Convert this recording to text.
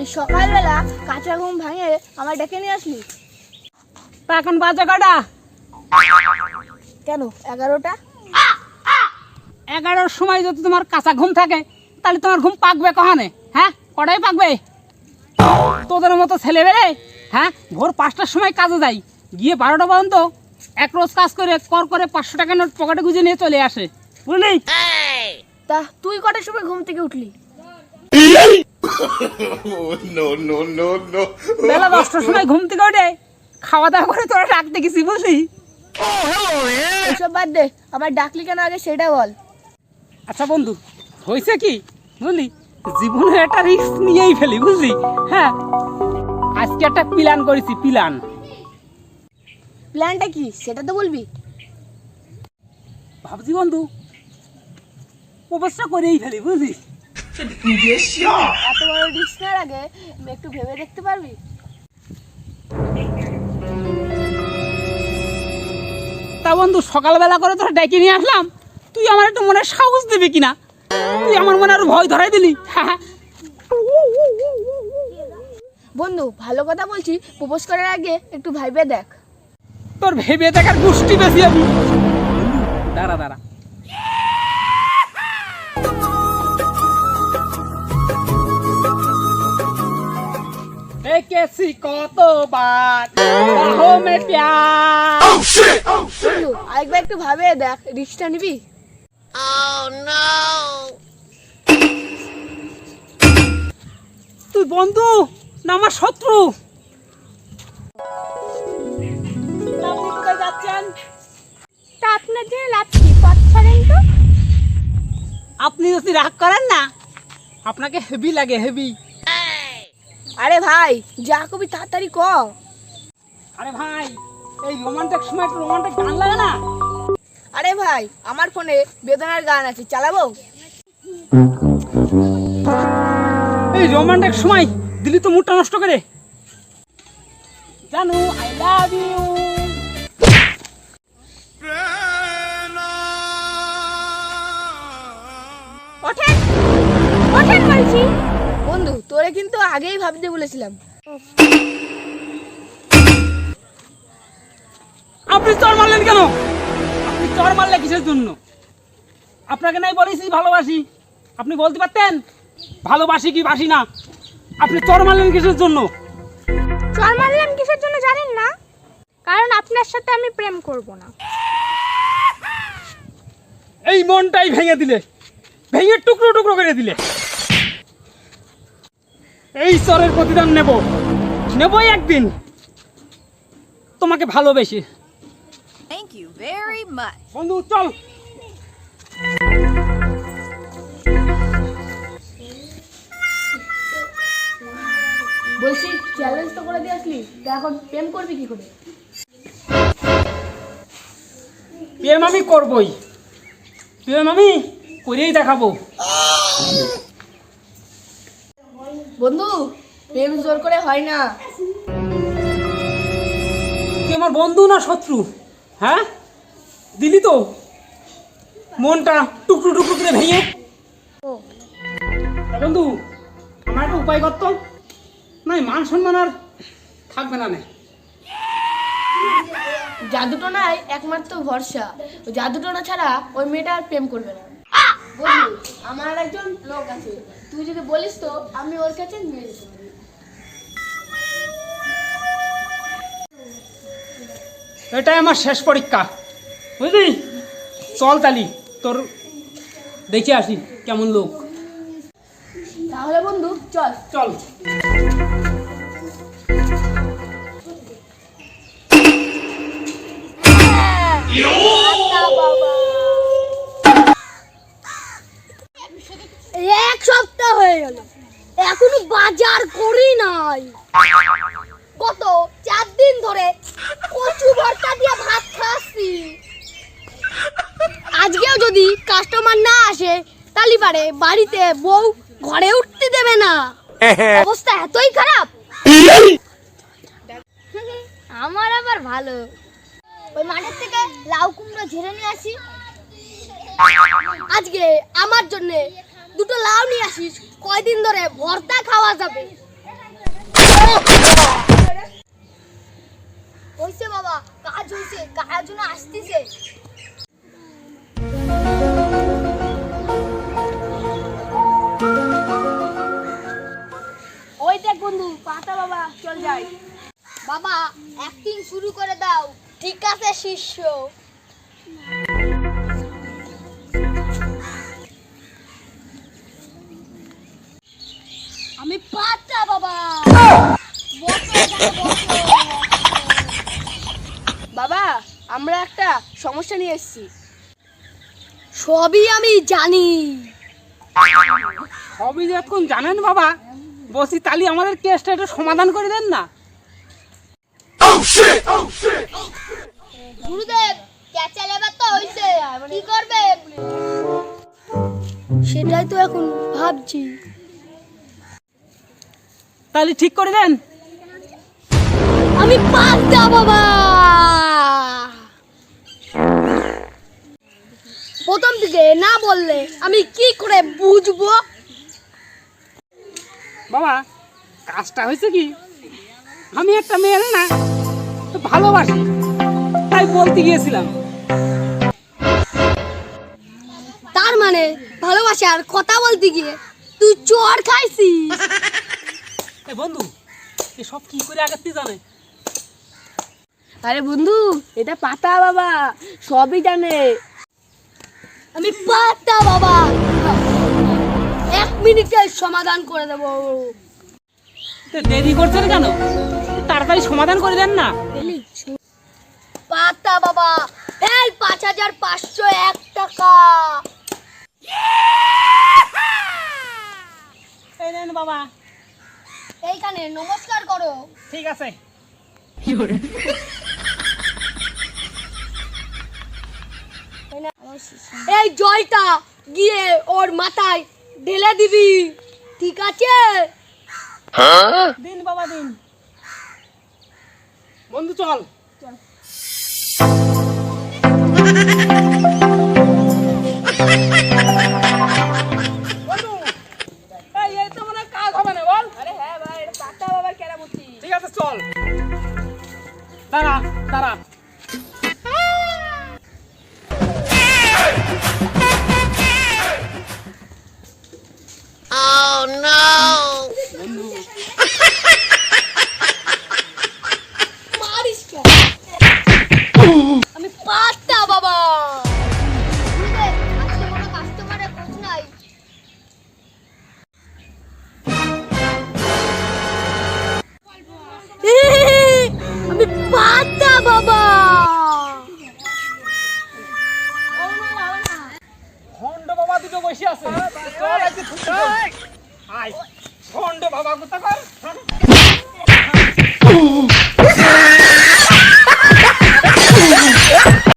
এই সকালবেলা কাঁচা ঘুম ভাঙে আমার ডেকে নিয়ে আসলি? তা এখন বাজে কটা? কেন এগারোটা? এগারোর সময় যদি তোমার কাঁচা ঘুম থাকে তাহলে তোমার ঘুম পাকবে কহানে হ্যাঁ? কটাই পাকবে? তোদের মতো ছেলেবেলে হ্যাঁ? ভোর পাঁচটার সময় কাজে যাই গিয়ে বারোটা পর্যন্ত এক রোজ কাজ করে কর করে পাঁচশো টাকা নোট পকেটে গুঁজে নিয়ে চলে আসে। বুঝলি? তা তুই কটার সময় ঘুম থেকে উঠলি? No, no, no, no. বেলা দশটার সময় ঘুম থেকে ওঠে খাওয়া দাওয়া করে তোরা ডাকতে গেছি বুঝলি? বাদ দে আমার ডাকলি কেন আগে সেটা বল। আচ্ছা বন্ধু হয়েছে কি? বুঝলি? জীবনে একটা রিস্ক নিয়েই ফেলি বুঝলি? হ্যাঁ। আজকে একটা প্ল্যান করেছি প্ল্যান প্ল্যানটা কি? সেটা তো বলবি। ভাবছি বন্ধু প্রবেশটা করেই ফেলি বুঝলি? এত বড় রিস্ক নেওয়ার আগে একটু ভেবে দেখতে পারবি? তা বন্ধু সকালবেলা করে তোরা ডেকে নিয়ে আসলাম। তুই আমার একটু মনে সাহস দিবি কিনা? তুই আমার মনে আর ভয় ধরাই দিলি। বন্ধু ভালো কথা বলছি প্রপোজ করার আগে একটু ভাইবে দেখ। তোর ভেবে দেখার গোষ্ঠী বেশি আমি দাঁড়া দাঁড়া। দেখেছি কতবার? মে প্যার আরেকবার একটু ভাবে দেখ রিস্কটা নিবি? তুই বন্ধু না আমার শত্রু? আপনি কোথায় যাচ্ছেন তা আপনার জন্য লাভ পথ ছাড়েন তো। আপনি যদি রাগ করেন না আপনাকে হেভি লাগে হেভি। আরে ভাই যা কবি তাড়াতাড়ি ক। আরে ভাই এই রোমান্টিক সময় একটু রোমান্টিক গান লাগে না? আরে ভাই আমার ফোনে বেদনার গান আছে চালাবো? এই রোমান্টিক সময় দিলি তো মুডটা নষ্ট করে। জানো আই লাভ ইউ ওঠেন ওঠেন বলছি। তোরে কিন্তু আগেই ভাবতে বলেছিলাম। আপনি চর মারলেন কেন? আপনি চর মারলে কিসের জন্য? আপনাকে নাই বলেছি ভালোবাসি। আপনি বলতে পারতেন? ভালোবাসি কি বাসি না? আপনি চর মারলেন কিসের জন্য? চর মারলাম কিসের জন্য জানেন না? কারণ আপনার সাথে আমি প্রেম করব না। এই মনটাই ভেঙে দিলে। ভেঙে টুকরো টুকরো করে দিলে। এই চরের প্রতিদান নেব। নেবই একদিন। তোমাকে ভালোবেসে। Thank you very much. বন্ধু চল। বলছি চ্যালেঞ্জ তো করে দিয়ে আসলি তা এখন প্রেম করবি কি করে? প্রেম আমি করবই। প্রেম আমি করেই দেখাবো। বন্ধু প্রেম জোর করে হয় না। তুই আমার বন্ধু না শত্রু? হ্যাঁ? দিলি তো? মনটা টুকরো টুকরো করে ভেঙে। বন্ধু আমার একটা উপায় করতো নাই মান সম্মান আর থাকবে না নে। জাদুটোনাই একমাত্র ভরসা। জাদুটোনা ছাড়া ওই মেয়েটা আর প্রেম করবে না। বন্ধু আমার একজন লোক আছে। তুই যদি বলিস তো আমি ওর কাছে নিয়ে যেতে পারি। এটাই আমার শেষ পরীক্ষা। বুঝলি? চল তালি তোর দেখে আসি কেমন লোক। তাহলে বন্ধু চল। চল। এক সপ্তাহ হয়ে গেল। এখনও বাজার করি নাই। কত চার দিন ধরে কচু ভর্তা দিয়ে ভাত খাচ্ছি। আজকেও যদি কাস্টমার না আসে তালি পারে বাড়িতে বউ ঘরে উঠতে দেবে না। অবস্থা এতই খারাপ। আমার আবার ভালো। ওই মাঠের থেকে লাউ কুমড়ো ঝেড়ে নিয়ে আসি। আজকে আমার জন্য দুটো লাউ নিয়ে আসিস, কয়দিন ধরে ভর্তা খাওয়া যাবে। হইছে বাবা, কাজ হইছে, কাজ আসতেছে। বন্ধু, পাতা বাবা, চল যাই। বাবা অ্যাক্টিং শুরু করে দাও। ঠিক আছে, শিষ্য। আমি পাতা বাবা। বাবা আমরা একটা সমস্যা নিয়ে এসেছি। সবই আমি জানি। সবই যখন জানেন বাবা বলছি তাহলে আমাদের কেসটা একটু সমাধান করে দেন না। গুরুদেব তো হইছে। কি করবে? সেটাই তো এখন ভাবছি। তাহলে ঠিক করে দেন আমি পাতা বাবা। প্রথম দিকে না বললে আমি কি করে বুঝব? বাবা কাজটা হয়েছে কি? আমি একটা মেয়ের না তো ভালোবাসি তাই বলতে গিয়েছিলাম। তার মানে ভালোবাসার কথা বলতে গিয়ে তুই চোর খাইছিস। এ বন্ধু এসব কি করে থেকে জানে? আরে বন্ধু এটা পাতা বাবা সবই জানে। আমি পাতা বাবা। এক মিনিটে সমাধান করে দেবো। দেরি করছেন কেন? তাড়াতাড়ি সমাধান করে দেন না। পাতা বাবা এই পাঁচ হাজার পাঁচশো এক টাকা। এই নেন বাবা। এইখানে নমস্কার করো। ঠিক আছে। এই জলটা গিয়ে ওর মাথায় ঢেলে দিবি ঠিক আছে? দিন বাবা দিন। বন্ধু চল। বন্ধু, দাঁড়া দাঁড়া মারিস কেন?